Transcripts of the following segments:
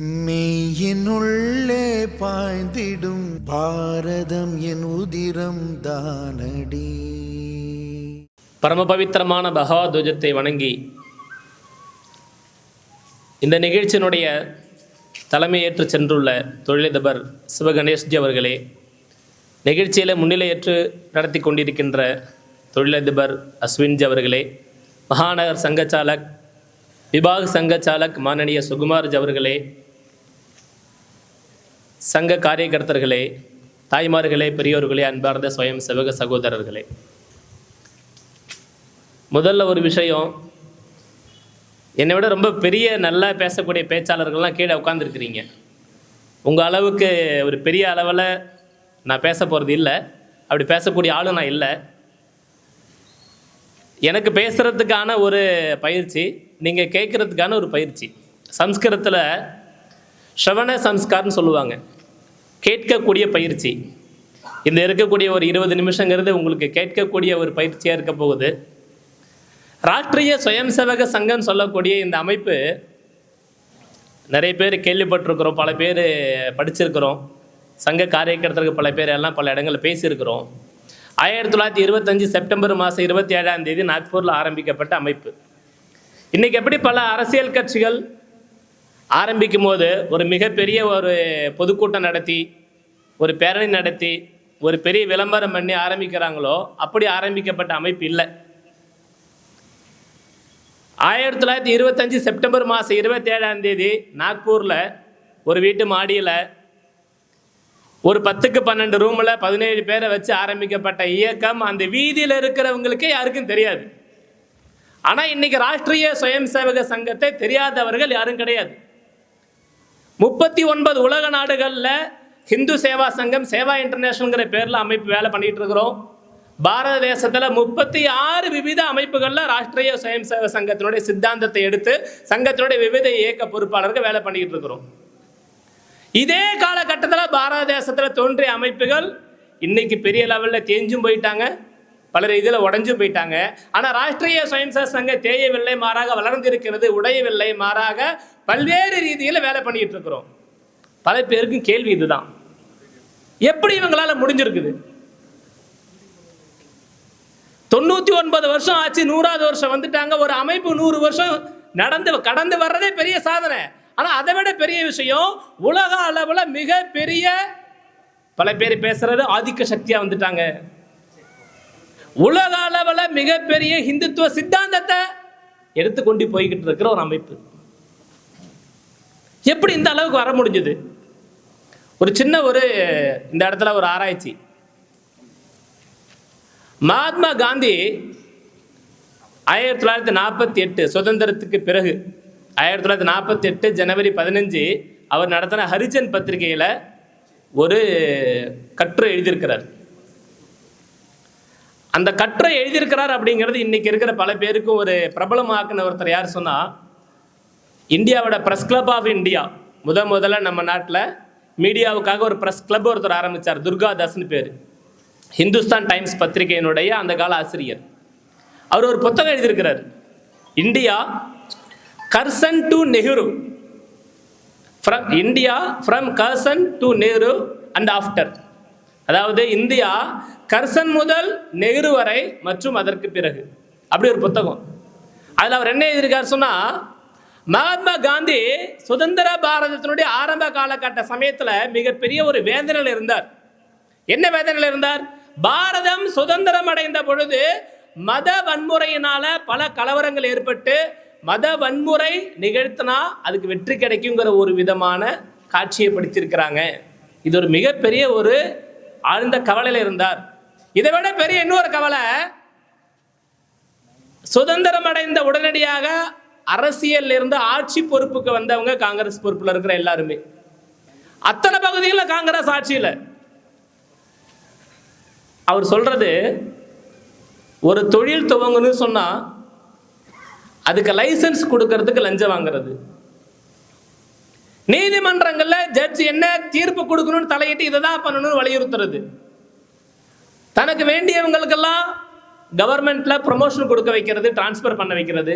மெய்யினுள்ளே பாய்ந்திடும் பாரதம் என் உதிரம் தானடி. பரம பவித்திரமான பகவத்வஜத்தை வணங்கி இந்த நிகழ்ச்சியினுடைய தலைமையேற்று சென்றுள்ள தொழிலதிபர் சிவகணேஷ்ஜி அவர்களே நிகழ்ச்சியில் முன்னிலையேற்று நடத்தி கொண்டிருக்கின்ற தொழிலதிபர் அஸ்வின்ஜி அவர்களே மகாநகர் சங்கச்சாலக் விபாக் சங்கச்சாலக் மானனிய சுகுமார்ஜி அவர்களே சங்க காரியகர்த்தர்களே தாய்மார்களே பெரியோர்களே அன்பார்ந்த சுயம் செவக சகோதரர்களே. முதல்ல ஒரு விஷயம் என்னை விட ரொம்ப பெரிய நல்லா பேசக்கூடிய பேச்சாளர்கள்லாம் கீழே உட்காந்துருக்கிறீங்க உங்கள் அளவுக்கு ஒரு பெரிய அளவில் நான் பேச போகிறது இல்லை அப்படி பேசக்கூடிய ஆளும் நான் இல்லை. எனக்கு பேசுகிறதுக்கான ஒரு பயிற்சி நீங்கள் கேட்குறதுக்கான ஒரு பயிற்சி. சம்ஸ்கிருதத்தில் ஷவண சம்ஸ்கார்னு சொல்லுவாங்க. கேட்கக்கூடிய பயிற்சி. இந்த இருக்கக்கூடிய ஒரு இருபது நிமிஷங்கிறது உங்களுக்கு கேட்கக்கூடிய ஒரு பயிற்சியாக இருக்க போகுது. ராஷ்ட்ரிய சுயம் சேவக சங்கம் சொல்லக்கூடிய இந்த அமைப்பு நிறைய பேர் கேள்விப்பட்டிருக்கிறோம் பல பேர் படிச்சிருக்கிறோம். சங்க காரியக்கர்த்தர்கள் பல பேர் எல்லாம் பல இடங்களில் பேசியிருக்கிறோம். ஆயிரத்தி தொள்ளாயிரத்தி இருபத்தஞ்சி செப்டம்பர் மாதம் இருபத்தி ஏழாம் தேதி நாக்பூரில் ஆரம்பிக்கப்பட்ட அமைப்பு. இன்றைக்கி எப்படி பல அரசியல் கட்சிகள் ஆரம்பிக்கும் போது ஒரு மிகப்பெரிய ஒரு பொதுக்கூட்டம் நடத்தி ஒரு பேரணி நடத்தி ஒரு பெரிய விளம்பரம் பண்ணி ஆரம்பிக்கிறாங்களோ அப்படி ஆரம்பிக்கப்பட்ட அமைப்பு இல்லை. ஆயிரத்தி தொள்ளாயிரத்தி இருபத்தஞ்சி செப்டம்பர் மாதம் இருபத்தேழாம் தேதி நாக்பூரில் ஒரு வீட்டு மாடியில் ஒரு பத்துக்கு பன்னெண்டு ரூமில் பதினேழு பேரை வச்சு ஆரம்பிக்கப்பட்ட இயக்கம் அந்த வீதியில் இருக்கிறவங்களுக்கே யாருக்கும் தெரியாது. ஆனால் இன்னைக்கு ராஷ்ட்ரிய சுயம் சேவக சங்கத்தை தெரியாதவர்கள் யாரும் கிடையாது. முப்பத்தி ஒன்பது உலக நாடுகளில் ஹிந்து சேவா சங்கம் சேவா இன்டர்நேஷனல்ங்கிற பேரில் அமைப்பு வேலை பண்ணிகிட்டு இருக்கிறோம். பாரத தேசத்தில் முப்பத்தி ஆறு விவித அமைப்புகளில் ராஷ்டிரிய சுயம் சேவ சங்கத்தினுடைய சித்தாந்தத்தை எடுத்து சங்கத்தினுடைய விவித இயக்க பொறுப்பாளருக்கு வேலை பண்ணிக்கிட்டு இருக்கிறோம். இதே காலகட்டத்தில் பாரத தேசத்தில் தோன்றிய அமைப்புகள் இன்னைக்கு பெரிய லெவலில் தேஞ்சும் போயிட்டாங்க. பலர் இதில் உடஞ்சு போயிட்டாங்க. ஆனால் ராஷ்ட்ரிய சுயம்சேவ சங்கம் தேயவில்லை மாறாக வளர்ந்திருக்கிறது உடையவில்லை மாறாக பல்வேறு ரீதியில் வேலை பண்ணிகிட்டு இருக்கிறோம். பல பேருக்கும் கேள்வி இதுதான். எப்படி இவங்களால் முடிஞ்சிருக்குது? தொண்ணூற்றி ஒன்பது வருஷம் ஆச்சு நூறாவது வருஷம் வந்துட்டாங்க. ஒரு அமைப்பு நூறு வருஷம் நடந்து கடந்து வர்றதே பெரிய சாதனை. ஆனால் அதை விட பெரிய விஷயம் உலக அளவில் மிக பெரிய பல பேர் பேசுறது ஆதிக்க சக்தியாக வந்துட்டாங்க. உலக அளவில் மிகப்பெரிய ஹிந்துத்துவ சித்தாந்தத்தை எடுத்துக்கொண்டு போய்கிட்டு இருக்கிற ஒரு அமைப்பு. எப்படி இந்த அளவுக்கு வர முடிஞ்சது? ஒரு சின்ன ஒரு இந்த இடத்துல ஒரு ஆராய்ச்சி. மகாத்மா காந்தி ஆயிரத்தி தொள்ளாயிரத்தி நாற்பத்தி எட்டு சுதந்திரத்துக்கு பிறகு ஆயிரத்தி தொள்ளாயிரத்தி நாற்பத்தி எட்டு ஜனவரி பதினஞ்சு அவர் நடத்தின ஹரிஜன் பத்திரிகையில் ஒரு கட்டுரை எழுதியிருக்கிறார். அந்த கற்றை எழுதியிருக்கிறார் அப்படிங்கிறது இன்னைக்கு இருக்கிற பல பேருக்கும் ஒரு பிரபலமாக்குன ஒருத்தர் யார் சொன்னால் இந்தியாவோட ப்ரெஸ் கிளப் ஆஃப் இந்தியா முத முதல்ல நம்ம நாட்டில் மீடியாவுக்காக ஒரு ப்ரெஸ் கிளப் ஒருத்தர் ஆரம்பித்தார் துர்காதாஸ்னு பேர். ஹிந்துஸ்தான் டைம்ஸ் பத்திரிகையினுடைய அந்த கால ஆசிரியர். அவர் ஒரு புத்தகம் எழுதியிருக்கிறார். India Curzon to Nehru. From India from Curzon to Nehru and after. அதாவது இந்தியா கர்சன் முதல் நெஹ்ரு வரை மற்றும் அதற்கு பிறகு. அப்படி ஒரு புத்தகம். அதில் அவர் என்ன எழுதியிருக்கார் சொன்னால் மகாத்மா காந்தி சுதந்திர பாரதத்தினுடைய ஆரம்ப காலகட்ட சமயத்தில் மிகப்பெரிய ஒரு வேதனையில் இருந்தார். என்ன வேதனையில் இருந்தார்? பாரதம் சுதந்திரம் அடைந்த பொழுது மத வன்முறையினால பல கலவரங்கள் ஏற்பட்டு மத வன்முறை நிகழ்த்தினா அதுக்கு வெற்றி கிடைக்குங்கிற ஒரு விதமான காட்சியை படுத்தியிருக்கிறாங்க இது ஒரு மிகப்பெரிய ஒரு ஆழ்ந்த கவலையில் இருந்தார். இதை விட பெரிய இன்னொரு கவலை சுதந்திரம் அடைந்த உடனடியாக அரசியல் இருந்து ஆட்சி பொறுப்புக்கு வந்தவங்க காங்கிரஸ் பொறுப்பில் இருக்கிற எல்லாருமே. அத்தனை பகுதிகளில் காங்கிரஸ் ஆட்சியில். அவர் சொல்றது ஒரு தொழில் துவங்கணும்னு சொன்னா அதுக்கு லைசன்ஸ் கொடுக்கறதுக்கு லஞ்சம் வாங்குறது. நீதிமன்றங்கள்ல ஜட்ஜ் என்ன தீர்ப்பு கொடுக்கணும்னு தலையிட்டு இதை தான் பண்ணணும்னு வலியுறுத்துறது. தனக்கு வேண்டியவங்களுக்கெல்லாம் கவர்மெண்ட்ல ப்ரொமோஷன் கொடுக்க வைக்கிறது டிரான்ஸ்ஃபர் பண்ண வைக்கிறது.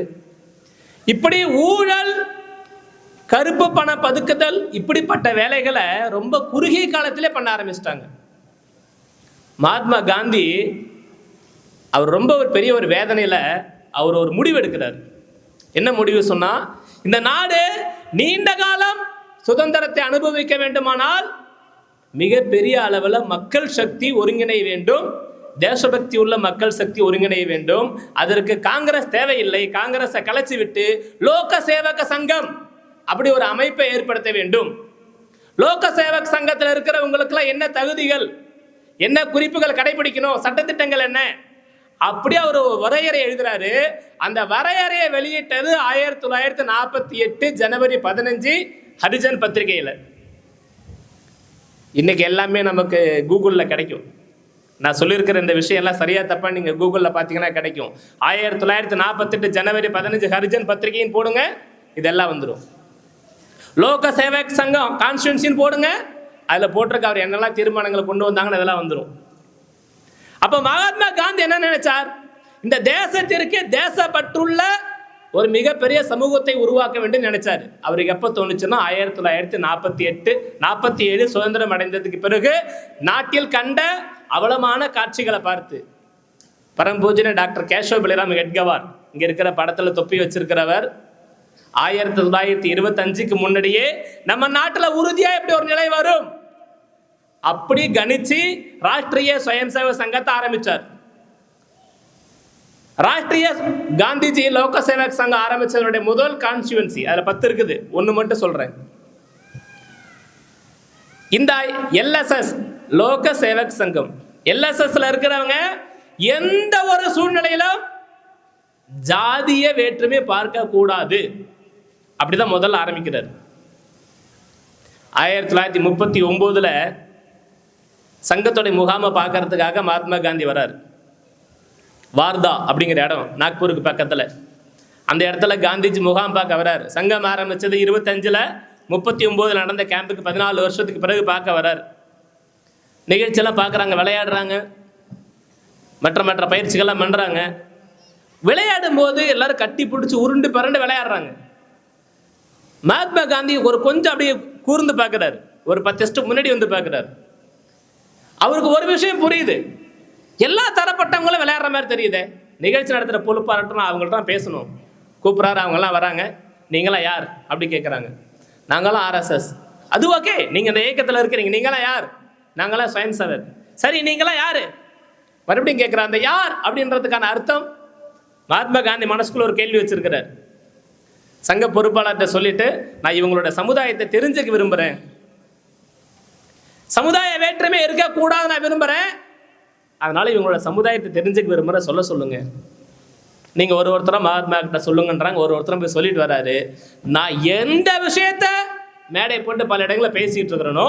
இப்படி ஊழல் கருப்பு பண பதுக்குதல் இப்படிப்பட்ட வேலைகளை ரொம்ப குறுகிய காலத்திலே பண்ண ஆரம்பிச்சிட்டாங்க. மகாத்மா காந்தி அவர் ரொம்ப ஒரு பெரிய ஒரு வேதனையில் அவர் ஒரு முடிவு எடுக்கிறார். என்ன முடிவு சொன்னா இந்த நாடு நீண்ட காலம் சுதந்திரத்தை அனுபவிக்க வேண்டுமானால் மிகப்பெரிய அளவில் மக்கள் சக்தி ஒருங்கிணை வேண்டும். தேசபக்தி உள்ள மக்கள் சக்தி ஒருங்கிணைய வேண்டும். அதற்கு காங்கிரஸ் தேவையில்லை. காங்கிரஸை கலைச்சி விட்டு லோக சேவக சங்கம் அப்படி ஒரு அமைப்பை ஏற்படுத்த வேண்டும். லோக சேவக் சங்கத்தில் இருக்கிறவங்களுக்குலாம் என்ன தகுதிகள்? என்ன குறிப்புகள் கடைபிடிக்கணும்? சட்டத்திட்டங்கள் என்ன? அப்படியே அவர் வரையறை எழுதுறாரு. அந்த வரையறையை வெளியிட்டது ஆயிரத்தி தொள்ளாயிரத்தி நாற்பத்தி எட்டு ஜனவரி பதினஞ்சு ஹரிஜன் பத்திரிகையில். இன்றைக்கி எல்லாமே நமக்கு கூகுளில் கிடைக்கும். நான் சொல்லியிருக்கிற இந்த விஷயம் எல்லாம் சரியாக தப்பா நீங்கள் கூகுளில் பார்த்தீங்கன்னா கிடைக்கும். ஆயிரத்தி தொள்ளாயிரத்தி நாற்பத்தெட்டு ஜனவரி பதினஞ்சு ஹரிஜன் பத்திரிகைன்னு போடுங்க இதெல்லாம் வந்துடும் லோக சேவக் சங்கம் கான்ஸ்டியூன்சின்னு போடுங்க அதில் போட்டிருக்க அவர் என்னெல்லாம் தீர்மானங்களை கொண்டு வந்தாங்கன்னு அதெல்லாம் வந்துடும் அப்போ மகாத்மா காந்தி என்ன நினைச்சார்? இந்த தேசத்திற்கு தேசப்பற்றுள்ள ஒரு மிகப்பெரிய சமூகத்தை உருவாக்க வேண்டும் நினைச்சாரு. அவருக்கு எப்போ தோணுச்சுன்னா ஆயிரத்தி தொள்ளாயிரத்தி நாற்பத்தி எட்டு நாற்பத்தி ஏழு சுதந்திரம் அடைந்ததுக்கு பிறகு நாட்டில் கண்ட அவலமான காட்சிகளை பார்த்து. பரம்பூஜன டாக்டர் கேஷவ பலிராம் ஹெட்கவார் இங்க இருக்கிற படத்துல தொப்பி வச்சிருக்கிறவர். ஆயிரத்தி தொள்ளாயிரத்தி இருபத்தஞ்சுக்கு முன்னாடியே நம்ம நாட்டுல உறுதியா எப்படி ஒரு நிலை வரும்? அப்படி கணிச்சு ராஷ்டிரிய சுயம் சேவை சங்கத்தை ஆரம்பிச்சார். ராஷ்டிரிய காந்திஜி லோக சேவக் சங்கம் ஆரம்பிச்சதனுடைய முதல் கான்ஸ்டுவன்சி அதில் பத்து இருக்குது. ஒன்று மட்டும் சொல்கிறேன் இந்த எல்எஸ்எஸ் லோக சேவக் சங்கம் எல்எஸ்எஸ்ல இருக்கிறவங்க எந்த ஒரு சூழ்நிலையிலும் ஜாதிய வேற்றுமை பார்க்க கூடாது. அப்படிதான் முதல்ல ஆரம்பிக்கிறார். ஆயிரத்தி தொள்ளாயிரத்தி முப்பத்தி ஒன்பதுல சங்கத்துடைய முகாமை பார்க்கறதுக்காக மகாத்மா காந்தி வரார். வார்தா அப்படிங்கிற இடம் நாக்பூருக்கு பக்கத்தில். அந்த இடத்துல காந்திஜி முகாம் பார்க்க வரார். சங்கம் ஆரம்பித்தது இருபத்தஞ்சில் முப்பத்தி ஒம்போதில் நடந்த கேம்புக்கு பதினாலு வருஷத்துக்கு பிறகு பார்க்க வரார். நிகழ்ச்சியெல்லாம் பார்க்குறாங்க விளையாடுறாங்க. மற்ற மற்ற பயிற்சிகள்லாம் பண்ணுறாங்க விளையாடும் போது எல்லாரும் கட்டி பிடிச்சி உருண்டு பிறண்டு விளையாடுறாங்க. மகாத்மா காந்தி ஒரு கொஞ்சம் அப்படியே கூர்ந்து பார்க்குறாரு. ஒரு பத்து ஸ்டெப் முன்னாடி வந்து பார்க்குறாரு. அவருக்கு ஒரு விஷயம் புரியுது. எல்லா தரப்பட்டவங்களும் விளையாடுற மாதிரி தெரியுதே. நிகழ்ச்சி நடத்துகிற பொறுப்பாளர்கிட்ட அவங்கள்ட்ட தான் பேசணும். கூப்பிட்றாரு அவங்கெல்லாம் வராங்க. நீங்களாம் யார்? அப்படி கேட்குறாங்க நாங்களாம் ஆர்எஸ்எஸ் அது ஓகே நீங்கள் இந்த இயக்கத்தில் இருக்கிறீங்க. நீங்களாம் யார்? நாங்களாம் சுயம் சவர் சரி நீங்களாம் யார்? மறுபடியும் கேட்குற அந்த யார் அப்படின்றதுக்கான அர்த்தம் மகாத்மா காந்தி மனசுக்குள்ள ஒரு கேள்வி வச்சிருக்கிறார். சங்க பொறுப்பாளர்கிட்ட சொல்லிட்டு நான் இவங்களோட சமுதாயத்தை தெரிஞ்சுக்க விரும்புகிறேன் சமுதாய வேற்றுமை இருக்கக்கூடாது நான் விரும்புகிறேன் அதனால் இவங்களோட சமுதாயத்தை தெரிஞ்சுக்க விரும்புகிற சொல்ல சொல்லுங்க. நீங்கள் ஒரு ஒருத்தரா மகாத்மா கிட்ட சொல்லுங்கன்றாங்க ஒரு ஒருத்தரும் போய் சொல்லிட்டு வராரு. நான் எந்த விஷயத்த மேடை போட்டு பல இடங்களில் பேசிகிட்டு இருக்கிறேனோ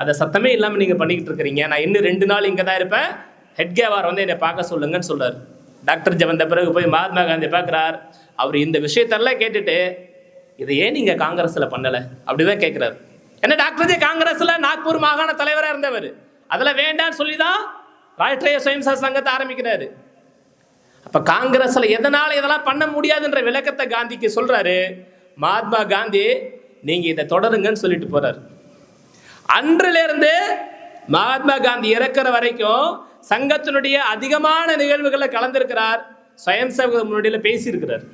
அதை சத்தமே இல்லாமல் நீங்கள் பண்ணிக்கிட்டு இருக்கிறீங்க. நான் இன்னும் ரெண்டு நாள் இங்கே தான் இருப்பேன் ஹெட்கேவார் வந்து என்னை பார்க்க சொல்லுங்கன்னு சொல்கிறார் டாக்டர் ஜெவந்த பிறகு போய் மகாத்மா காந்தி பார்க்குறார். அவர் இந்த விஷயத்தெல்லாம் கேட்டுட்டு இதை ஏன் நீங்கள் காங்கிரஸில் பண்ணலை? அப்படி தான் கேட்குறாரு என்ன டாக்டர் ஜே காங்கிரஸில் நாக்பூர் மாகாண தலைவராக இருந்தவர். அதில் வேண்டான்னு சொல்லி தான் ராஷ்டிரிய சுயம்சா சங்கத்தை ஆரம்பிக்கிறாரு. அப்போ காங்கிரஸில் எதனால் இதெல்லாம் பண்ண முடியாதுன்ற விளக்கத்தை காந்திக்கு சொல்கிறாரு மகாத்மா காந்தி நீங்கள் இதை தொடருங்கன்னு சொல்லிட்டு போகிறார் அன்றிலிருந்து மகாத்மா காந்தி இறக்குற வரைக்கும் சங்கத்தினுடைய அதிகமான நிகழ்வுகளில் கலந்திருக்கிறார். சுயம் சேவக முன்னாடியில் பேசியிருக்கிறார்.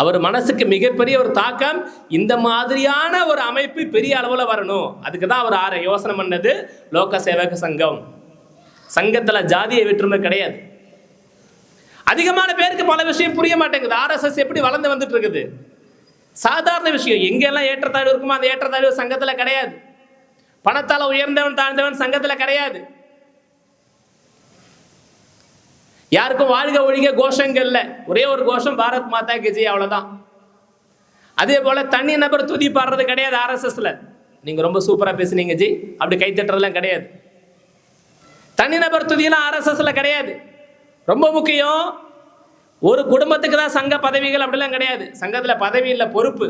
அவர் மனசுக்கு மிகப்பெரிய ஒரு தாக்கம் இந்த மாதிரியான ஒரு அமைப்பு பெரிய அளவில் வரணும். அதுக்கு தான் அவர் ஆற யோசனை பண்ணது லோக சேவக சங்கம். சங்கத்தில் ஜாதிய வேற்றுமை கிடையாது. அதிகமான பேருக்கு பல விஷயம் புரிய மாட்டேங்குது. ஆர்எஸ்எஸ் எப்படி வளர்ந்து வந்துட்டு இருக்குது சாதாரண விஷயம். எங்கெல்லாம் ஏற்றத்தாழ்வு இருக்குமோ அந்த ஏற்றத்தாழ்வு சங்கத்தில் கிடையாது. பணத்தால் உயர்ந்தவன் தாழ்ந்தவன் சங்கத்தில் கிடையாது. யாருக்கும் வாழ்க ஒழிக கோஷங்கள் இல்லை. ஒரே ஒரு கோஷம் பாரத் மாதா கிஜி அவ்வளோதான் அதே போல தனி நபர் துதி பாடுறது கிடையாது ஆர்எஸ்எஸ்ல நீங்க ரொம்ப சூப்பராக பேசுனீங்க ஜி அப்படி கைத்தட்டுறதுலாம் கிடையாது. தனிநபர் துதினா ஆர்எஸ்எஸ்ல கிடையாது. ரொம்ப முக்கியம் ஒரு குடும்பத்துக்கு தான் சங்க பதவிகள் அப்படிலாம் கிடையாது. சங்கத்தில் பதவி இல்லை பொறுப்பு.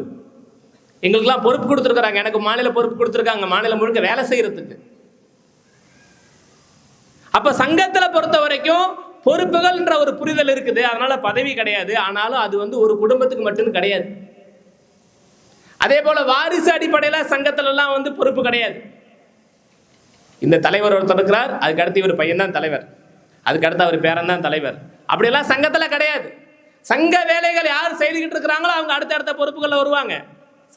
எங்களுக்கெல்லாம் பொறுப்பு கொடுத்துருக்குறாங்க. எனக்கு மாநில பொறுப்பு கொடுத்துருக்காங்க. மாநிலம் முழுக்க வேலை செய்கிறதுக்கு அப்போ சங்கத்தில் பொறுத்த வரைக்கும் பொறுப்புகள்ன்ற ஒரு புரிதல் இருக்குது. அதனால பதவி கிடையாது. ஆனாலும் அது வந்து ஒரு குடும்பத்துக்கு மட்டும் கிடையாது. அதே போல வாரிசு அடிப்படையில் சங்கத்திலலாம் வந்து பொறுப்பு கிடையாது. இந்த தலைவர் ஒருத்தர் இருக்கிறார் அதுக்கு அடுத்து இவர் பையன் தான் தலைவர். அதுக்கு அடுத்து அவர் பேரன் தான் தலைவர். அப்படியெல்லாம் சங்கத்தில் கிடையாது. சங்க வேலைகள் யார் செய்துக்கிட்டு இருக்கிறாங்களோ அவங்க அடுத்த அடுத்த பொறுப்புகளில் வருவாங்க.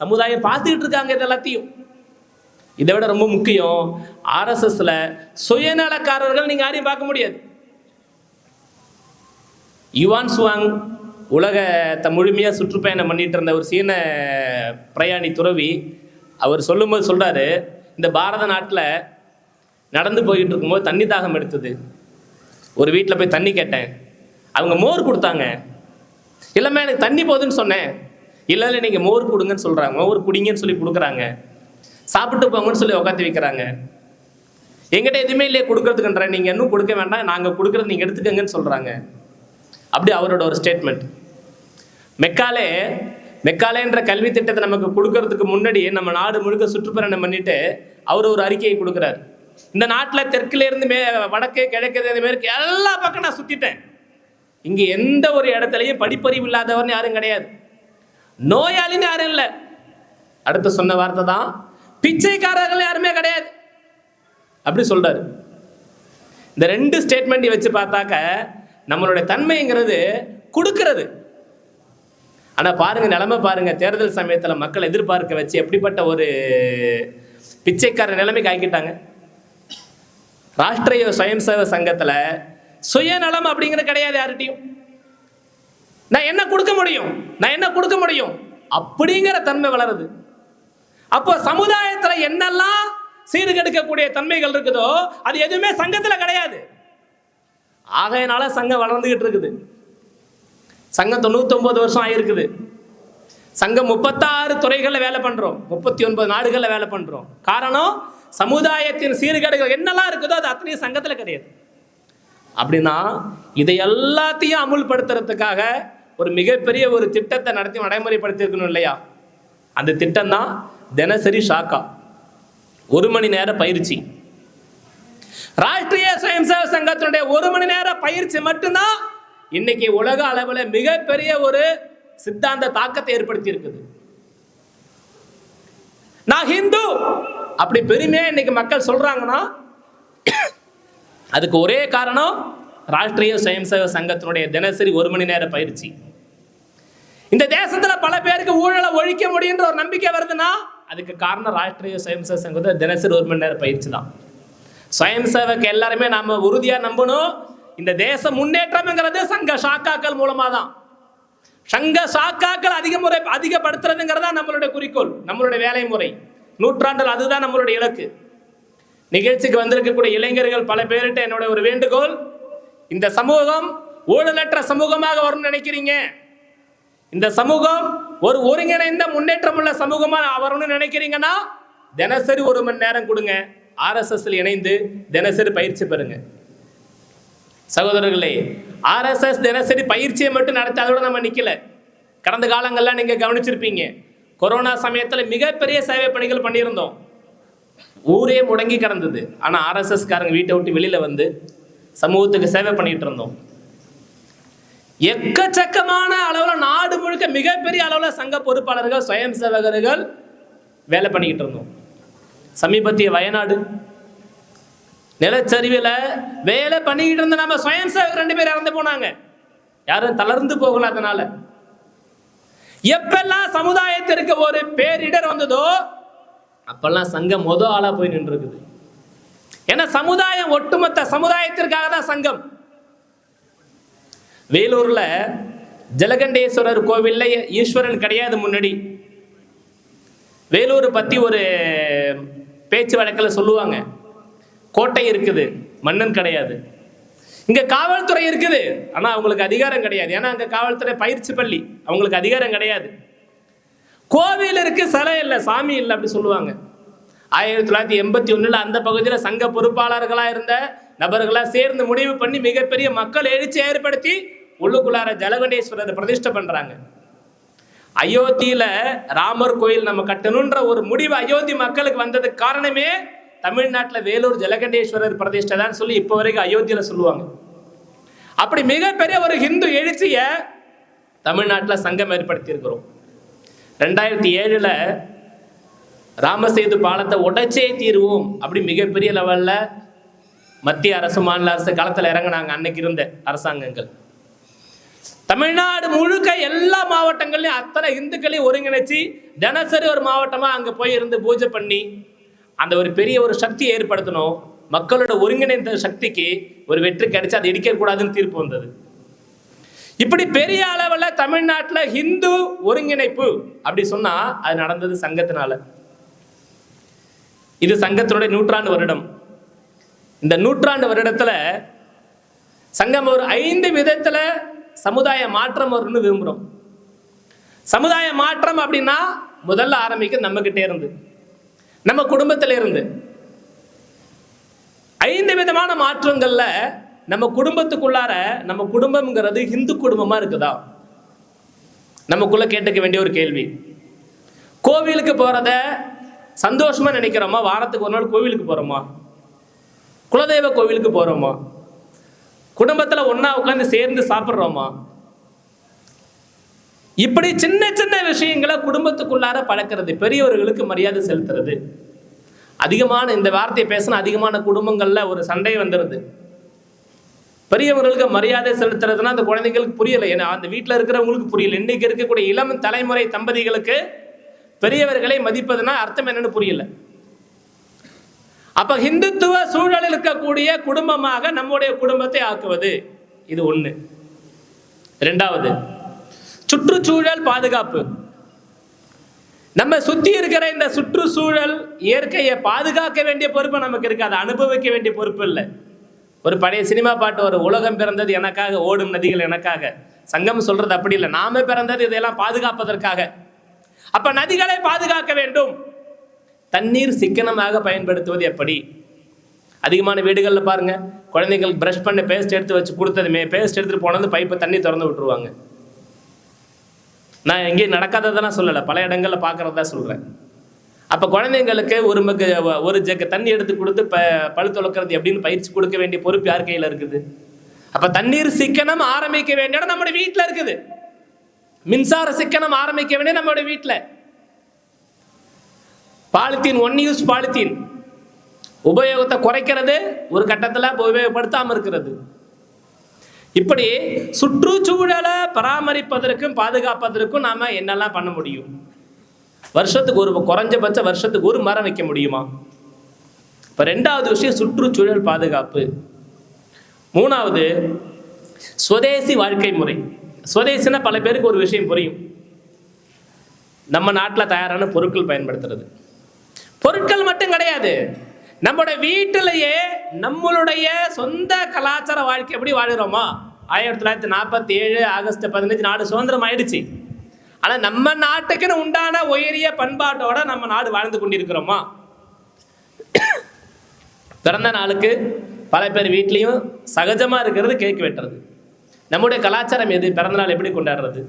சமுதாயம் பார்த்துக்கிட்டு இருக்காங்க இது எல்லாத்தையும். இதை விட ரொம்ப முக்கியம் ஆர்எஸ்எஸ்ல சுயநலக்காரர்கள் நீங்க யாரையும் பார்க்க முடியாது. யுவான் சுவாங் உலகத்தை முழுமையாக சுற்றுப்பயணம் பண்ணிட்டு இருந்த ஒரு சீன பிரயாணி துறவி அவர் சொல்லும்போது சொல்றாரு இந்த பாரத நாட்டில் நடந்து போயிட்டு இருக்கும்போது தண்ணி தாகம் எடுத்தது. ஒரு வீட்டில் போய் தண்ணி கேட்டேன். அவங்க மோர் கொடுத்தாங்க. இல்லைம்மா எனக்கு தண்ணி போதுன்னு சொன்னேன். இல்லை இல்லை நீங்கள் மோர் கொடுங்கன்னு சொல்கிறாங்க மோர் குடிங்கன்னு சொல்லி கொடுக்குறாங்க. சாப்பிட்டு போங்கன்னு சொல்லி உக்காந்து வைக்கிறாங்க. எங்கிட்ட எதுவுமே இல்லையே கொடுக்கறதுக்குன்ற. நீங்கள் இன்னும் கொடுக்க வேண்டாம். நாங்கள் கொடுக்குறது நீங்கள் எடுத்துக்கங்கன்னு சொல்கிறாங்க அப்படி அவரோட ஒரு ஸ்டேட்மெண்ட் மெக்காலே மெக்காலேன்ற கல்வி திட்டத்தை நமக்கு கொடுக்கறதுக்கு முன்னாடி நம்ம நாடு முழுக்க சுற்றுப்பயணம் பண்ணிட்டு அவர் ஒரு அறிக்கையை கொடுக்குறாரு. இந்த நாட்டில் தெற்குல இருந்து மே வடக்கு கிழக்கு இந்த மேற்கு எல்லா பக்கம் நான் சுற்றிட்டேன் இங்கே எந்த ஒரு இடத்துலையும் படிப்பறிவு இல்லாதவர்னு யாரும் கிடையாது. நோயாளின்னு யாரும் இல்லை. அடுத்து சொன்ன வார்த்தை தான் பிச்சைக்காரர்கள் யாருமே கிடையாது. அப்படி சொல்றாரு. இந்த ரெண்டு ஸ்டேட்மெண்ட் வச்சு பார்த்தாக்க நம்மளுடைய தன்மைங்கிறது கொடுக்கறது. ஆனா பாருங்க நிலைமை பாருங்க. தேர்தல் சமயத்துல மக்கள் எதிர்பார்க்க வச்சு எப்படிப்பட்ட ஒரு பிச்சைக்கார நிலைமைக்கு ஆக்கிட்டாங்க. ராஷ்டிரிய சுயம் சேவை சங்கத்தில் சுயநலம் அப்படிங்கிறது கிடையாது யார்கிட்டையும். நான் என்ன கொடுக்க முடியும்? நான் என்ன கொடுக்க முடியும்? அப்படிங்கிற தன்மை வளருது. அப்போ சமுதாயத்தில் என்னெல்லாம் சீர்கெடுக்கக்கூடிய தன்மைகள் இருக்குதோ அது எதுவுமே சங்கத்தில் கிடையாது. ஆகையினால சங்கம் வளர்ந்துகிட்டு இருக்குது. சங்கம் தொண்ணூத்தொன்பது வருஷம் ஆயிருக்குது. சங்கம் முப்பத்தாறு துறைகளில் வேலை பண்றோம். முப்பத்தி ஒன்பது நாடுகளில் வேலை பண்றோம். காரணம் சமுதாயத்தின் சீர்கேடுகள் என்னெல்லாம் இருக்குதோ அது அத்தனையும் சங்கத்தில் கிடையாது. அப்படின்னா இதை எல்லாத்தையும் அமுல்படுத்துறதுக்காக ஒரு மிகப்பெரிய ஒரு திட்டத்தை நடத்தி நடைமுறைப்படுத்தியிருக்கணும் இல்லையா? அந்த திட்டம் தான் தினசரி ஷாக்கா. ஒரு மணி நேர பயிற்சி. ராஷ்டிரிய சுயம் சேவை சங்கத்தினுடைய ஒரு மணி நேர பயிற்சி மட்டும்தான் இன்னைக்கு உலக அளவில் மிகப்பெரிய ஒரு சித்தாந்த தாக்கத்தை ஏற்படுத்தி இருக்குது நான் ஹிந்து. அப்படி பெருமையாக இன்னைக்கு மக்கள் சொல்கிறாங்கன்னா அதுக்கு ஒரே காரணம் ராஷ்டிரிய சுயம்சேவ சங்கத்தினுடைய தினசரி ஒரு மணி நேர பயிற்சி. இந்த தேசத்துல பல பேருக்கு ஊழலை ஒழிக்க முடியுன்ற ஒரு நம்பிக்கை வருதுன்னா அதுக்கு காரணம் ராஷ்டிரிய சுயம்சேவ சங்கத்தை தினசரி ஒரு மணி நேர பயிற்சி தான். சுயம் சேவக்கு எல்லாருமே நாம உறுதியா நம்பணும் இந்த தேச முன்னேற்றம்ங்கிறது சங்க சாக்காக்கள் மூலமா தான். சங்க சாக்காக்கள் அதிக முறை அதிகப்படுத்துறதுங்கிறதா நம்மளுடைய குறிக்கோள் நம்மளுடைய வேலை முறை நூற்றாண்டில் அதுதான் நம்மளுடைய இலக்கு. நிகழ்ச்சிக்கு வந்திருக்கக்கூடிய இளைஞர்கள் பல பேர்கிட்ட என்னோட ஒரு வேண்டுகோள் இந்த சமூகம் ஊழலற்ற சமூகமாக வரும்னு நினைக்கிறீங்க? இந்த சமூகம் ஒரு ஒருங்கிணைந்த முன்னேற்றம் உள்ள சமூகமாக வரும்னு நினைக்கிறீங்கன்னா தினசரி ஒரு மணி நேரம் கொடுங்க. ஆர்எஸ்எஸ்ல இணைந்து தினசரி பயிற்சி பெறுங்க. சகோதரர்களே ஆர்எஸ்எஸ் தினசரி பயிற்சியை மட்டும் நடத்தி அதோட நம்ம நிற்கல கடந்த காலங்கள்லாம் நீங்கள் கவனிச்சிருப்பீங்க. கொரோனா சமயத்தில் மிகப்பெரிய சேவை பணிகள் பண்ணியிருந்தோம். ஊரே முடங்கி கிடந்தது. ஆனால் ஆர்எஸ்எஸ் காரங்க வீட்டை விட்டு வெளியில் வந்து சமூகத்துக்கு சேவை பண்ணிட்டு இருந்தோம். எக்கச்சக்கமான அளவில் நாடு முழுக்க மிகப்பெரிய அளவில் சங்க பொறுப்பாளர்கள் சுயம் சேவகர்கள் வேலை பண்ணிக்கிட்டு இருந்தோம். சமீபத்திய வயநாடு. நிலச்சரிவில் வேலை பண்ணிக்கிட்டு இருந்த நம்ம சுயம் சேவகர் ரெண்டு பேர் இறந்து போனாங்க. யாரும் தளர்ந்து போகல அதனால. எப்பெல்லாம் சமுதாயத்திற்கு ஒரு பேரிடர் வந்ததோ அப்பெல்லாம் சங்கம் மொத ஆளா போய் நின்று இருக்குது ஏன்னா சமுதாயம் ஒட்டுமொத்த சமுதாயத்திற்காக தான் சங்கம். வேலூர்ல ஜலகண்டேஸ்வரர் கோவில்ல ஈஸ்வரன் கிடையாது முன்னாடி. வேலூர் பத்தி ஒரு பேச்சு வழக்கில் சொல்லுவாங்க. கோட்டை இருக்குது மன்னன் கிடையாது. இங்க காவல்துறை இருக்குது. ஆனா அவங்களுக்கு அதிகாரம் கிடையாது. ஏன்னா அங்க காவல்துறை பயிற்சி பள்ளி. அவங்களுக்கு அதிகாரம் கிடையாது. கோவில் இருக்கு சிலை இல்லை சாமி இல்லை அப்படி சொல்லுவாங்க. ஆயிரத்தி தொள்ளாயிரத்தி எண்பத்தி ஒண்ணுல அந்த பகுதியில் சங்க பொறுப்பாளர்களா இருந்த நபர்களா சேர்ந்து முடிவு பண்ணி மிகப்பெரிய மக்கள் எழுச்சி ஏற்படுத்தி உள்ளுக்குள்ளார ஜலகண்டேஸ்வரரை பிரதிஷ்டை பண்றாங்க. அயோத்தியில ராமர் கோயில் நம்ம கட்டணுன்ற ஒரு முடிவு அயோத்தி மக்களுக்கு வந்ததுக்கு காரணமே தமிழ்நாட்டில் வேலூர் ஜலகண்டேஸ்வரர் பிரதிஷ்டை தான் சொல்லி இப்போ வரைக்கும் அயோத்தியில சொல்லுவாங்க. அப்படி மிகப்பெரிய ஒரு ஹிந்து எழுச்சியை தமிழ்நாட்டில் சங்கம் ஏற்படுத்தி இருக்கிறோம் ரெண்டாயிரத்தி ஏழில் ராமசேது பாலத்தை உடைச்சே தீருவோம் அப்படி மிகப்பெரிய லெவலில் மத்திய அரசு மாநில அரசு களத்தில் இறங்குனாங்க அன்னைக்கு இருந்த அரசாங்கங்கள். தமிழ்நாடு முழுக்க எல்லா மாவட்டங்கள்லையும் அத்தனை இந்துக்களையும் ஒருங்கிணைச்சு தினசரி ஒரு மாவட்டமாக அங்கே போய் இருந்து பூஜை பண்ணி அந்த ஒரு பெரிய ஒரு சக்தியை ஏற்படுத்தணும். மக்களோட ஒருங்கிணைந்த சக்திக்கு ஒரு வெற்றி கிடைச்சு அதை இடிக்கக்கூடாதுன்னு தீர்ப்பு வந்தது. இப்படி பெரிய அளவில் தமிழ்நாட்டில் ஹிந்து ஒருங்கிணைப்பு அப்படி சொன்னா அது நடந்தது சங்கத்தினால. இது சங்கத்தினுடைய நூற்றாண்டு வருடம். இந்த நூற்றாண்டு வருடத்துல சங்கம் ஒரு ஐந்து விதத்துல சமுதாய மாற்றம் வரும்னு விரும்புகிறோம் சமுதாய மாற்றம் அப்படின்னா முதல்ல ஆரம்பிக்க நம்ம கிட்டே இருந்து. நம்ம குடும்பத்தில இருந்து. ஐந்து விதமான மாற்றங்களில் நம்ம குடும்பத்துக்குள்ளார நம்ம குடும்பம்ங்கிறது ஹிந்து குடும்பமாக இருக்குதா? நமக்குள்ள கேட்டுக்க வேண்டிய ஒரு கேள்வி. கோவிலுக்கு போகிறத சந்தோஷமாக நினைக்கிறோமா? வாரத்துக்கு ஒரு நாள் கோவிலுக்கு போகிறோமா குலதெய்வ கோவிலுக்கு போகிறோமா குடும்பத்தில் ஒன்றா உட்காந்து சேர்ந்து சாப்பிட்றோமா? இப்படி சின்ன சின்ன விஷயங்களை குடும்பத்துக்குள்ளார பழக்கிறது பெரியவர்களுக்கு மரியாதை செலுத்துறது. அதிகமான இந்த வார்த்தையை பேசின அதிகமான குடும்பங்களில் ஒரு சண்டை வந்துடுது பெரியவர்களுக்கு மரியாதை செலுத்துறதுனா அந்த குழந்தைங்களுக்கு புரியலை. ஏன்னா அந்த வீட்டில் இருக்கிறவங்களுக்கு புரியல. இன்னைக்கு இருக்கக்கூடிய இளம் தலைமுறை தம்பதிகளுக்கு பெரியவர்களை மதிப்பதுன்னா அர்த்தம் என்னன்னு புரியல. அப்ப ஹிந்துத்துவ சூழலில் இருக்கக்கூடிய குடும்பமாக நம்முடைய குடும்பத்தை ஆக்குவது. இது ஒண்ணு. ரெண்டாவது சுற்றுச்சூழல் பாதுகாப்பு. நம்ம சுத்தி இருக்கிற இந்த சுற்றுச்சூழல் இயற்கையை பாதுகாக்க வேண்டிய பொறுப்பு நமக்கு இருக்கு. அதை அனுபவிக்க வேண்டிய பொறுப்பு இல்லை. ஒரு பழைய சினிமா பாட்டு ஒரு உலகம் பிறந்தது எனக்காக ஓடும் நதிகள் எனக்காக. சங்கம் சொல்றது அப்படி இல்லை. நாம பிறந்தது இதெல்லாம் பாதுகாப்பதற்காக. அப்ப நதிகளை பாதுகாக்க வேண்டும். தண்ணீர் சிக்கனமாக பயன்படுத்துவது எப்படி? அதிகமான வீடுகளில் பாருங்க. குழந்தைங்களுக்கு ப்ரஷ் பண்ண பேஸ்ட் எடுத்து வச்சு கொடுத்ததுமே பேஸ்ட் எடுத்துட்டு போனது பைப்பை தண்ணி திறந்து விட்டுருவாங்க. நான் எங்கேயும் நடக்காததெல்லாம் சொல்லலை. பல இடங்களில் பார்க்குறதா சொல்கிறேன் அப்போ குழந்தைங்களுக்கு ஒரு மக்கு ஒரு ஜக்கு தண்ணி எடுத்து கொடுத்து ப பழு துளக்கிறது எப்படின்னு பயிற்சி கொடுக்க வேண்டிய பொறுப்பு யார் கையில் இருக்குது? அப்போ தண்ணீர் சிக்கனம் ஆரம்பிக்க வேண்டிய இடம் நம்முடைய வீட்டில் இருக்குது. மின்சார சிக்கனம் ஆரம்பிக்க வேண்டிய நம்மளுடைய வீட்டில் பாலித்தீன் ஒன் யூஸ் பாலித்தீன். உபயோகத்தை குறைக்கிறது ஒரு கட்டத்தில் உபயோகப்படுத்தாமல் இருக்கிறது. இப்படி சுற்றுச்சூழலை பராமரிப்பதற்கும் பாதுகாப்பதற்கும் நாம என்னெல்லாம் பண்ண முடியும்? வருஷத்துக்கு ஒரு குறைஞ்சபட்ச வருஷத்துக்கு ஒரு மரம் வைக்க முடியுமா? இப்போ ரெண்டாவது விஷயம் சுற்றுச்சூழல் பாதுகாப்பு. மூணாவது சுதேசி வாழ்க்கை முறை. சுதேசினா பல பேருக்கு ஒரு விஷயம் புரியும். நம்ம நாட்டில் தயாரான பொருட்கள் பயன்படுத்துறது. பொருட்கள் மட்டும் கிடையாது. நம்மளோட வீட்டிலேயே நம்மளுடைய சொந்த கலாச்சார வாழ்க்கை எப்படி வாழ்கிறோமோ? ஆயிரத்தி தொள்ளாயிரத்தி நாற்பத்தி ஏழு ஆகஸ்ட் பதினஞ்சு நாடு சுதந்திரம் ஆயிடுச்சு. ஆனால் நம்ம நாட்டுக்குன்னு உண்டான உயரிய பண்பாட்டோட நம்ம நாடு வாழ்ந்து கொண்டிருக்கிறோமா? பிறந்த நாளுக்கு பல பேர் வீட்லேயும் சகஜமாக இருக்கிறது கேக் வெட்டுறது. நம்முடைய கலாச்சாரம் எது? பிறந்த நாள் எப்படி கொண்டாடுறது?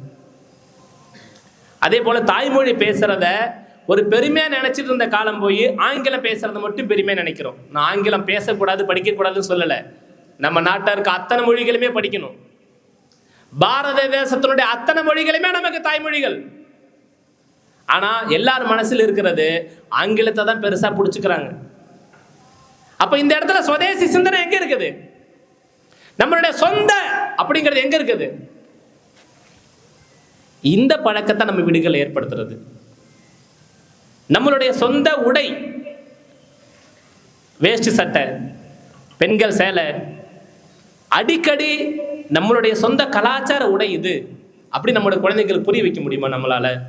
அதே போல் தாய்மொழி பேசுகிறத ஒரு பெருமையாக நினச்சிட்டு இருந்த காலம் போய் ஆங்கிலம் பேசுகிறத மட்டும் பெருமையாக நினைக்கிறோம். நான் ஆங்கிலம் பேசக்கூடாது படிக்கக்கூடாதுன்னு சொல்லலை. நம்ம நாட்டில் இருக்க அத்தனை மொழிகளுமே படிக்கணும். பாரத தேசத்தினுடைய அத்தனை மொழிகளுமே நமக்கு தாய்மொழிகள். ஆனால் எல்லார் மனசில் இருக்கிறது ஆங்கிலத்தை தான் பெருசாக பிடிச்சிக்கிறாங்க. அப்போ இந்த இடத்துல சுதேசி சிந்தனை எங்கே இருக்குது? நம்மளுடைய சொந்த அப்படிங்கிறது எங்கே இருக்குது? இந்த பழக்கத்தை நம்ம வீடுகள் ஏற்படுத்துறது. நம்மளுடைய சொந்த உடை. வேஷ்டி சட்டை பெண்கள் சேலை. அடிக்கடி நம்மளுடைய சொந்த கலாச்சார உடை இது. அப்படி நம்மளுடைய குழந்தைகளுக்கு புரிய வைக்க முடியுமா நம்மளால?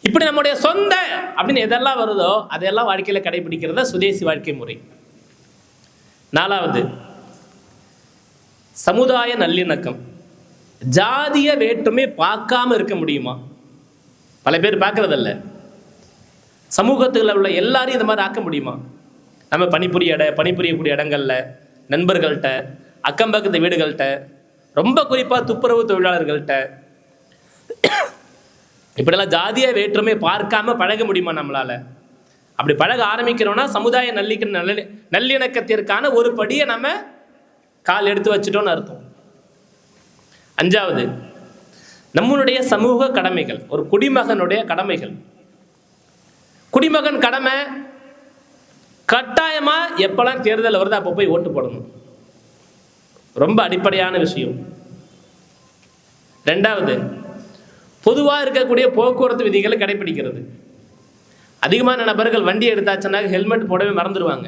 இப்படி நம்முடைய சொந்த அப்படின்னு எதெல்லாம் வருதோ அதெல்லாம் வாழ்க்கையில் கடைபிடிக்கிறத சுதேசி வாழ்க்கை முறை. நாலாவது சமுதாய நல்லிணக்கம். ஜாதிய வேற்றுமை பார்க்காம இருக்க முடியுமா? பல பேர் பார்க்கறதில்ல. சமூகத்தில் உள்ள எல்லாரையும் இந்த மாதிரி ஆக்க முடியுமா? நம்ம பணிபுரிய இட பணிபுரியக்கூடிய இடங்களில் நண்பர்கள்ட்ட அக்கம் பக்கத்து வீடுகள்கிட்ட ரொம்ப குறிப்பாக துப்புரவு தொழிலாளர்கள்ட்ட இப்படிலாம் ஜாதிய வேற்றுமை பார்க்காம பழக முடியுமா நம்மளால்? அப்படி பழக ஆரம்பிக்கிறோம்னா சமுதாய நல்லிக்க நல்ல நல்லிணக்கத்திற்கான ஒரு படியை நம்ம கால் எடுத்து வச்சிட்டோன்னு அர்த்தம். அஞ்சாவது நம்மளுடைய சமூக கடமைகள் ஒரு குடிமகனுடைய கடமைகள். குடிமகன் கடமை கட்டாயமாக எப்பெல்லாம் தேர்தல் வருது அப்போ போய் ஓட்டு போடணும். ரொம்ப அடிப்படையான விஷயம். ரெண்டாவது பொதுவாக இருக்கக்கூடிய போக்குவரத்து விதிகளை கடைபிடிக்கிறது அதிகமான நபர்கள் வண்டி எடுத்தாச்சுன்னா ஹெல்மெட் போடவே மறந்துடுவாங்க.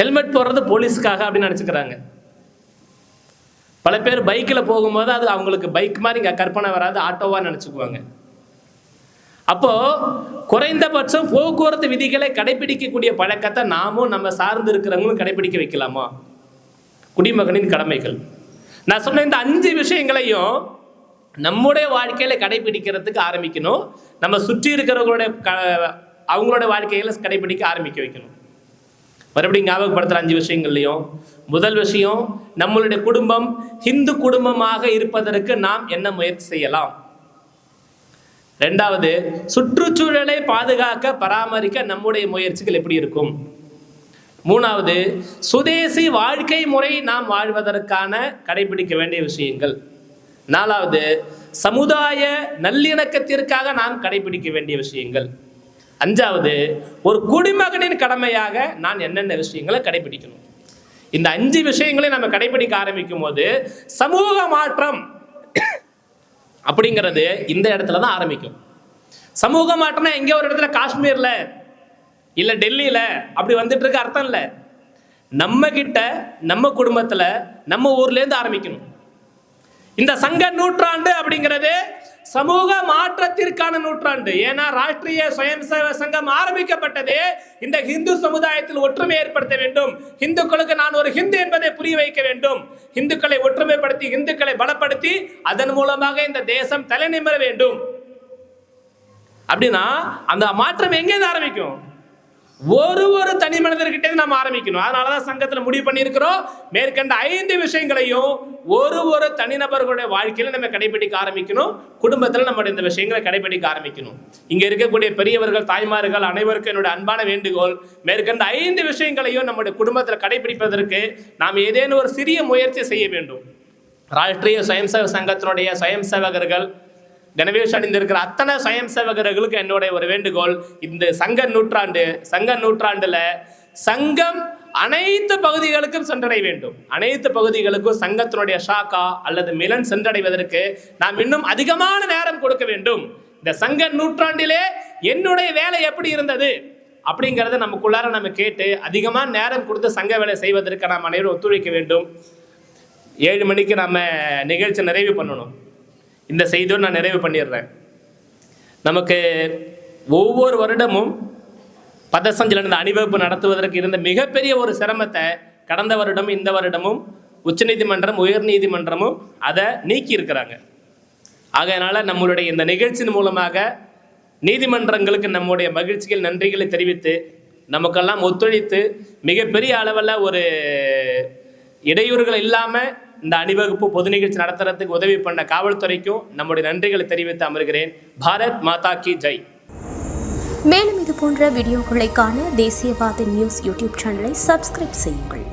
ஹெல்மெட் போடுறது போலீஸுக்காக அப்படின்னு நினச்சிக்கிறாங்க. பல பேர் பைக்கில் போகும்போது அது அவங்களுக்கு பைக் மாதிரி இங்கே கற்பனை வராது ஆட்டோவாக நினச்சிக்குவாங்க. அப்போ குறைந்தபட்சம் போக்குவரத்து விதிகளை கடைபிடிக்கக்கூடிய பழக்கத்தை நாமும் நம்ம சார்ந்து இருக்கிறவங்களும் கடைபிடிக்க வைக்கலாமா? குடிமகனின் கடமைகள். நான் சொன்ன இந்த அஞ்சு விஷயங்களையும் நம்முடைய வாழ்க்கையில கடைபிடிக்கிறதுக்கு ஆரம்பிக்கணும். நம்ம சுற்றி இருக்கிறவங்களுடைய க அவங்களோட வாழ்க்கையில கடைபிடிக்க ஆரம்பிக்க வைக்கணும். மறுபடியும் ஞாபகப்படுத்துகிற அஞ்சு விஷயங்கள்லையும் முதல் விஷயம் நம்மளுடைய குடும்பம் ஹிந்து குடும்பமாக இருப்பதற்கு நாம் என்ன முயற்சி செய்யலாம்? ரெண்டாவது சுற்றுச்சூழலை பாதுகாக்க பராமரிக்க நம்முடைய முயற்சிகள் எப்படி இருக்கும்? மூணாவது சுதேசி வாழ்க்கை முறை நாம் வாழ்வதற்கான கடைபிடிக்க வேண்டிய விஷயங்கள். நாலாவது சமுதாய நல்லிணக்கத்திற்காக நாம் கடைபிடிக்க வேண்டிய விஷயங்கள். அஞ்சாவது ஒரு குடிமகனின் கடமையாக நான் என்னென்ன விஷயங்களை கடைபிடிக்கணும்? இந்த அஞ்சு விஷயங்களை நம்ம கடைபிடிக்க ஆரம்பிக்கும் போது சமூக மாற்றம் அப்படிங்கிறது இந்த இடத்துல தான் ஆரம்பிக்கும். சமூக மாற்றம்னா எங்கே ஒரு இடத்துல காஷ்மீரில் இல்லை டெல்லியில் அப்படி வந்துட்டு இருக்க அர்த்தம் இல்லை. நம்ம கிட்ட நம்ம குடும்பத்தில் நம்ம ஊர்லேருந்து ஆரம்பிக்கணும். இந்த சங்க நூற்றாண்டு அப்படிங்கிறது சமூக மாற்றத்திற்கான நூற்றாண்டு. ஏன்னா ராஷ்டிரிய சுயம் சேவ சங்கம் ஆரம்பிக்கப்பட்டது இந்த ஹிந்து சமுதாயத்தில் ஒற்றுமை ஏற்படுத்த வேண்டும். இந்துக்களுக்கு நான் ஒரு ஹிந்து என்பதை புரிய வைக்க வேண்டும். இந்துக்களை ஒற்றுமைப்படுத்தி இந்துக்களை பலப்படுத்தி அதன் மூலமாக இந்த தேசம் தலைநிமிர வேண்டும். அப்படின்னா அந்த மாற்றம் எங்கேருந்து ஆரம்பிக்கும்? ஒரு ஒரு தனி மனிதர்கிட்டே நாம் ஆரம்பிக்கணும். அதனால தான் சங்கத்தில் முடிவு பண்ணியிருக்கிறோம். மேற்கண்ட ஐந்து விஷயங்களையும் ஒரு ஒரு தனிநபர்களுடைய வாழ்க்கையில் நம்ம கடைபிடிக்க ஆரம்பிக்கணும். குடும்பத்தில் நம்ம இந்த விஷயங்களை கடைபிடிக்க ஆரம்பிக்கணும். இங்கே இருக்கக்கூடிய பெரியவர்கள் தாய்மார்கள் அனைவருக்கும் என்னுடைய அன்பான வேண்டுகோள். மேற்கண்ட ஐந்து விஷயங்களையும் நம்முடைய குடும்பத்தில் கடைபிடிப்பதற்கு நாம் ஏதேனும் ஒரு சிறிய முயற்சி செய்ய வேண்டும். ராஷ்டிரிய சுயம்சேவ சங்கத்தினுடைய சுயம் சேவகர்கள் கணவேஷ் அணிந்திருக்கிற அத்தனை சுயம் சேவகர்களுக்கு என்னுடைய ஒரு வேண்டுகோள். இந்த சங்க நூற்றாண்டு சங்க நூற்றாண்டுல சங்கம் அனைத்து பகுதிகளுக்கும் சென்றடைய வேண்டும். அனைத்து பகுதிகளுக்கும் சங்கத்தினுடைய ஷாக்கா அல்லது மிலன் சென்றடைவதற்கு நாம் இன்னும் அதிகமான நேரம் கொடுக்க வேண்டும். இந்த சங்க நூற்றாண்டிலே என்னுடைய வேலை எப்படி இருந்தது? அப்படிங்கிறத நமக்குள்ளார நம்ம கேட்டு அதிகமாக நேரம் கொடுத்து சங்க வேலை செய்வதற்கு நாம் அனைவரும் ஒத்துழைக்க வேண்டும். ஏழு மணிக்கு நம்ம நிகழ்ச்சி நிறைவு பண்ணணும். இந்த செய்தியோடு நான் நிறைவு பண்ணிடுறேன். நமக்கு ஒவ்வொரு வருடமும் பதசஞ்சல் அணிவகுப்பு நடத்துவதற்கு இருந்த மிகப்பெரிய ஒரு சிரமத்தை கடந்த வருடம் இந்த வருடமும் உச்சநீதிமன்றம் உயர்நீதிமன்றமும் அதை நீக்கி இருக்கிறாங்க ஆகையினால நம்மளுடைய இந்த நிகழ்ச்சியின் மூலமாக நீதிமன்றங்களுக்கு நம்முடைய மகிழ்ச்சிகள் நன்றிகளை தெரிவித்து நமக்கெல்லாம் ஒத்துழைத்து மிகப்பெரிய அளவில் ஒரு இடையூறுகள் இல்லாமல் இந்த அணிவகுப்பு பொது நிகழ்ச்சி நடத்துறதுக்கு உதவி பண்ண காவல்துறைக்கும் நம்முடைய நன்றிகளை தெரிவித்து அமர்கிறேன். பாரத் மாதா கி ஜெய். மேலும் இது போன்ற வீடியோக்களை காண தேசியவாத நியூஸ் யூடியூப் சேனலை சப்ஸ்கிரைப் செய்யுங்கள்.